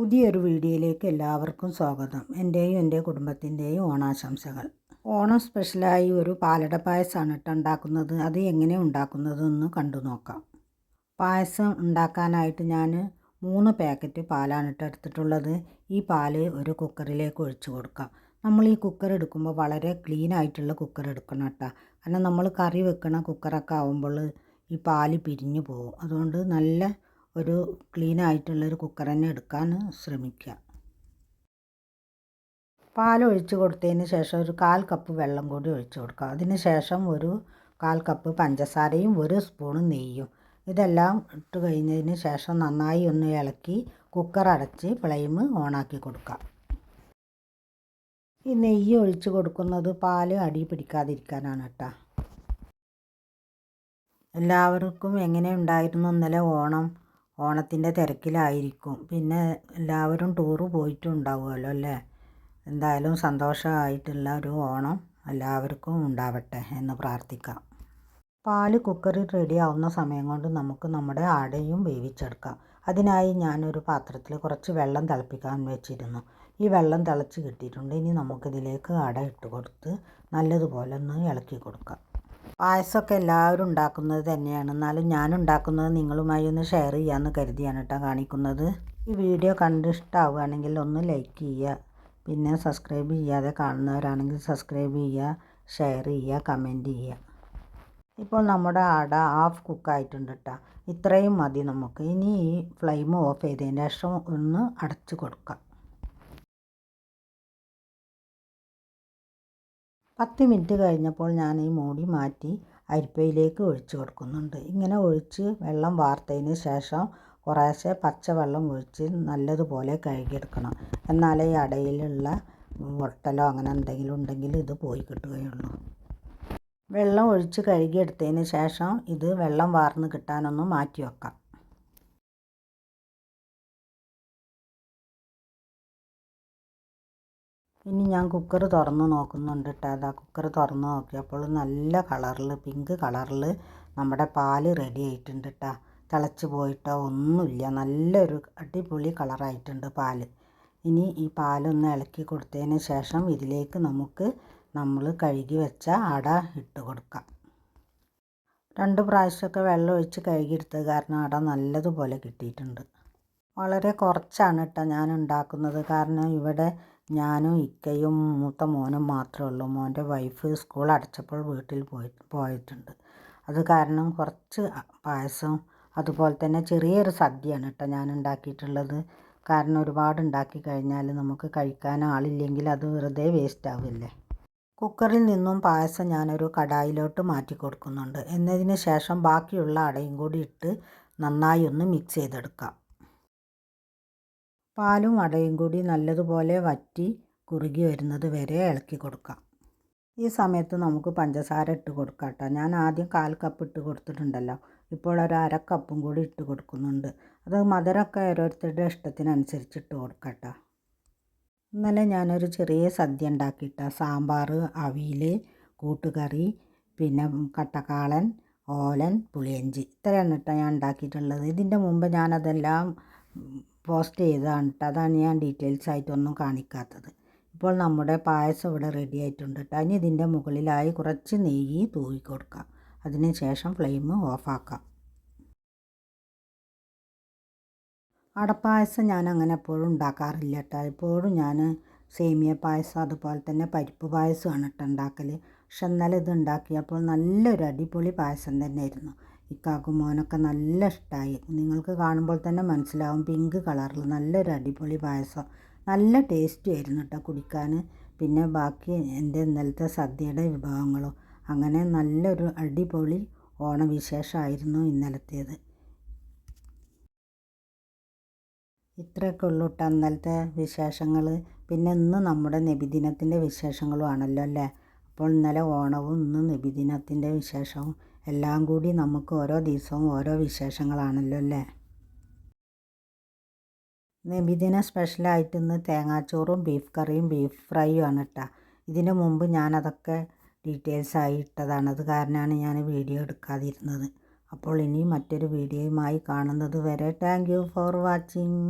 പുതിയൊരു വീഡിയോയിലേക്ക് എല്ലാവർക്കും സ്വാഗതം. എന്റെയും എന്റെ കുടുംബത്തിന്റെയും ഓണാശംസകൾ. ഓണം സ്പെഷ്യലായി ഒരു പാലട പായസമാണ് ഇട്ട് ഉണ്ടാക്കുന്നത്. അത് എങ്ങനെ ഉണ്ടാക്കുന്നതെന്ന് കണ്ടു നോക്കാം. പായസം ഉണ്ടാക്കാനായിട്ട് ഞാൻ മൂന്ന് പാക്കറ്റ് പാലാണ് ഇട്ട് എടുത്തിട്ടുള്ളത്. ഈ പാൽ ഒരു കുക്കറിലേക്ക് ഒഴിച്ചു കൊടുക്കാം. നമ്മൾ ഈ കുക്കർ എടുക്കുമ്പോൾ വളരെ ക്ലീൻ ആയിട്ടുള്ള കുക്കർ എടുക്കണം കേട്ടോ. കാരണം നമ്മൾ കറി വെക്കണ കുക്കറൊക്കെ ആകുമ്പോൾ ഈ പാൽ പിരിഞ്ഞു പോകും. അതുകൊണ്ട് നല്ല ഒരു ക്ലീൻ ആയിട്ടുള്ളൊരു കുക്കർ തന്നെ എടുക്കാൻ ശ്രമിക്കുക. പാൽ ഒഴിച്ച് കൊടുത്തതിന് ശേഷം ഒരു കാൽ കപ്പ് വെള്ളം കൂടി ഒഴിച്ച് കൊടുക്കുക. അതിന് ശേഷം ഒരു കാൽ കപ്പ് പഞ്ചസാരയും ഒരു സ്പൂൺ നെയ്യും. ഇതെല്ലാം ഇട്ട് കഴിഞ്ഞതിന് ശേഷം നന്നായി ഒന്ന് ഇളക്കി കുക്കർ അടച്ച് ഫ്ലെയിം ഓണാക്കി കൊടുക്കുക. ഈ നെയ്യ് ഒഴിച്ച് കൊടുക്കുന്നത് പാൽ അടി പിടിക്കാതിരിക്കാനാണ് കേട്ടോ. എല്ലാവർക്കും എങ്ങനെ ഉണ്ടായിരുന്നു ഇന്നലെ ഓണം? ഓണത്തിന്റെ തിരക്കിലായിരിക്കും. പിന്നെ എല്ലാവരും ടൂറ് പോയിട്ടുണ്ടാവുമല്ലോ അല്ലേ? എന്തായാലും സന്തോഷമായിട്ടുള്ള ഒരു ഓണം എല്ലാവർക്കും ഉണ്ടാവട്ടെ എന്ന് പ്രാർത്ഥിക്കാം. പാൽ കുക്കറിൽ റെഡിയാവുന്ന സമയം കൊണ്ട് നമുക്ക് നമ്മുടെ അടയും വേവിച്ചെടുക്കാം. അതിനായി ഞാനൊരു പാത്രത്തിൽ കുറച്ച് വെള്ളം തിളപ്പിക്കാൻ വെച്ചിരുന്നു. ഈ വെള്ളം തിളച്ച് കിട്ടിയിട്ടുണ്ട്. ഇനി നമുക്കിതിലേക്ക് അട ഇട്ട് കൊടുത്ത് നല്ലതുപോലെ ഒന്ന് ഇളക്കി കൊടുക്കാം. പായസമൊക്കെ എല്ലാവരും ഉണ്ടാക്കുന്നത് തന്നെയാണ്. എന്നാലും ഞാൻ ഉണ്ടാക്കുന്നത് നിങ്ങളുമായി ഒന്ന് ഷെയർ ചെയ്യാമെന്ന് കരുതിയാണ് കേട്ടോ കാണിക്കുന്നത്. ഈ വീഡിയോ കണ്ട് ഇഷ്ടമാവുകയാണെങ്കിൽ ഒന്ന് ലൈക്ക് ചെയ്യുക. പിന്നെ സബ്സ്ക്രൈബ് ചെയ്യാതെ കാണുന്നവരാണെങ്കിൽ സബ്സ്ക്രൈബ് ചെയ്യുക ഷെയർ ചെയ്യുക കമന്റ് ചെയ്യുക. ഇപ്പോൾ നമ്മുടെ അട ഹാഫ് കുക്കായിട്ടുണ്ട് കേട്ടോ. ഇത്രയും മതി നമുക്ക്. ഇനി ഈ ഫ്ലെയിം ഓഫ് ചെയ്തതിന് ശേഷം ഒന്ന് അടച്ചു കൊടുക്കാം. പത്ത് മിനിറ്റ് കഴിഞ്ഞപ്പോൾ ഞാൻ ഈ മൂടി മാറ്റി അരിപ്പയിലേക്ക് ഒഴിച്ച് കൊടുക്കുന്നുണ്ട്. ഇങ്ങനെ ഒഴിച്ച് വെള്ളം വാർത്തതിന് ശേഷം കുറേശ്ശെ പച്ചവെള്ളം ഒഴിച്ച് നല്ലതുപോലെ കഴുകിയെടുക്കണം. എന്നാലേ ഈ അടയിലുള്ള മുട്ടലോ അങ്ങനെ എന്തെങ്കിലും ഉണ്ടെങ്കിൽ ഇത് പോയി കിട്ടുകയുള്ളൂ. വെള്ളം ഒഴിച്ച് കഴുകിയെടുത്തതിന് ശേഷം ഇത് വെള്ളം വാർന്ന് കിട്ടാനൊന്ന് മാറ്റി വെക്കാം ഇനി ഞാൻ കുക്കർ തുറന്ന് നോക്കുന്നുണ്ട് കേട്ടോ അതാ കുക്കർ തുറന്ന് നോക്കിയപ്പോൾ നല്ല കളറിൽ പിങ്ക് കളറിൽ നമ്മുടെ പാൽ റെഡി ആയിട്ടുണ്ട് കേട്ടോ തിളച്ച് പോയിട്ടോ ഒന്നുമില്ല. നല്ലൊരു അടിപൊളി കളറായിട്ടുണ്ട് പാൽ. ഇനി ഈ പാലൊന്ന് ഇളക്കി കൊടുത്തതിന് ശേഷം ഇതിലേക്ക് നമുക്ക് നമ്മൾ കഴുകി വെച്ച അട ഇട്ട് കൊടുക്കാം. രണ്ട് പ്രാവശ്യമൊക്കെ വെള്ളം ഒഴിച്ച് കഴുകിയെടുത്തത് കാരണം അട നല്ലതുപോലെ കിട്ടിയിട്ടുണ്ട്. വളരെ കുറച്ചാണ് കേട്ടോ ഞാൻ ഉണ്ടാക്കുന്നത്. കാരണം ഇവിടെ ഞാനും ഇക്കയും മൂത്ത മോനും മാത്രമേ ഉള്ളൂ. മോന്റെ വൈഫ് സ്കൂൾ അടച്ചപ്പോൾ വീട്ടിൽ പോയി പോയിട്ടുണ്ട്. അത് കാരണം കുറച്ച് പായസം അതുപോലെ തന്നെ ചെറിയൊരു സദ്യയാണ് കേട്ടോ ഞാൻ ഉണ്ടാക്കിയിട്ടുള്ളത്. കാരണം ഒരുപാട് ഉണ്ടാക്കി കഴിഞ്ഞാൽ നമുക്ക് കഴിക്കാൻ ആളില്ലെങ്കിൽ അത് വെറുതെ വേസ്റ്റ് ആവില്ലേ? കുക്കറിൽ നിന്നും പായസം ഞാനൊരു കടായിലോട്ട് മാറ്റി കൊടുക്കുന്നുണ്ട്. എന്നതിന് ശേഷം ബാക്കിയുള്ള അടയും കൂടി ഇട്ട് നന്നായി ഒന്ന് മിക്സ് ചെയ്തെടുക്കാം. പാലും അടയും കൂടി നല്ലതുപോലെ വറ്റി കുറുകി വരുന്നത് വരെ ഇളക്കി കൊടുക്കാം. ഈ സമയത്ത് നമുക്ക് പഞ്ചസാര ഇട്ട് കൊടുക്കാം കേട്ടോ. ഞാൻ ആദ്യം കാൽ കപ്പ് ഇട്ട് കൊടുത്തിട്ടുണ്ടല്ലോ. ഇപ്പോൾ ഒരു അര കപ്പും കൂടി ഇട്ട് കൊടുക്കുന്നുണ്ട്. അത് മധുരമൊക്കെ ഓരോരുത്തരുടെ ഇഷ്ടത്തിനനുസരിച്ച് ഇട്ട് കൊടുക്കാം കേട്ടോ. ഇന്നലെ ഞാനൊരു ചെറിയ സദ്യ ഉണ്ടാക്കിയിട്ട സാമ്പാർ അവിയൽ കൂട്ടുകറി പിന്നെ കട്ടക്കാളൻ ഓലൻ പുളിയഞ്ചി. ഇത്രയാണ് കേട്ടോ ഞാൻ ഉണ്ടാക്കിയിട്ടുള്ളത്. ഇതിന്റെ മുമ്പ് ഞാനതെല്ലാം പോസ്റ്റ് ചെയ്തതാണ് കേട്ടോ അതാണ് ഞാൻ ഡീറ്റെയിൽസ് ആയിട്ടൊന്നും കാണിക്കാത്തത്. ഇപ്പോൾ നമ്മുടെ പായസം ഇവിടെ റെഡി ആയിട്ടുണ്ട് കേട്ടോ ഇനി ഇതിന്റെ മുകളിലായി കുറച്ച് നെയ്യ് തൂവി കൊടുക്കാം. അതിന് ശേഷം ഫ്ലെയിം ഓഫാക്കാം അടപ്പായസം ഞാൻ അങ്ങനെ എപ്പോഴും ഉണ്ടാക്കാറില്ല കേട്ടോ എപ്പോഴും ഞാൻ സേമിയ പായസം അതുപോലെ തന്നെ പരിപ്പ് പായസമാണ് കേട്ടോ ഉണ്ടാക്കൽ പക്ഷെ എന്നാലും ഇത് ഉണ്ടാക്കിയപ്പോൾ നല്ലൊരു അടിപൊളി പായസം തന്നെയായിരുന്നു. ഇക്കാക്കും മോനൊക്കെ നല്ല ഇഷ്ടമായി നിങ്ങൾക്ക് കാണുമ്പോൾ തന്നെ മനസ്സിലാവും പിങ്ക് കളറിൽ നല്ലൊരു അടിപൊളി പായസം. നല്ല ടേസ്റ്റും ആയിരുന്നു കേട്ടോ കുടിക്കാൻ. പിന്നെ ബാക്കി എന്റെ ഇന്നലത്തെ സദ്യയുടെ വിഭവങ്ങളും. അങ്ങനെ നല്ലൊരു അടിപൊളി ഓണവിശേഷമായിരുന്നു ഇന്നലത്തേത്. ഇത്രയൊക്കെ ഉള്ളൂ കേട്ടോ ഇന്നലത്തെ വിശേഷങ്ങൾ പിന്നെ ഇന്ന് നമ്മുടെ നബിദിനത്തിന്റെ വിശേഷങ്ങളും ആണല്ലോ അല്ലേ? അപ്പോൾ ഇന്നലെ ഓണവും ഇന്ന് നബിദിനത്തിന്റെ വിശേഷവും. എല്ലാം കൂടി നമുക്ക് ഓരോ ദിവസവും ഓരോ വിശേഷങ്ങളാണല്ലോ അല്ലേ? നബിദിന സ്പെഷ്യലായിട്ട് ഇന്ന് തേങ്ങാച്ചോറും ബീഫ് കറിയും ബീഫ് ഫ്രൈയും ആണ് കേട്ടോ ഇതിന് മുമ്പ് ഞാനതൊക്കെ ഡീറ്റെയിൽസ് ആയി ഇട്ടതാണ്. അത് കാരണമാണ് ഞാൻ വീഡിയോ എടുക്കാതിരുന്നത്. അപ്പോൾ ഇനി മറ്റൊരു വീഡിയോയുമായി കാണുന്നത് വരെ താങ്ക് ഫോർ വാച്ചിങ്.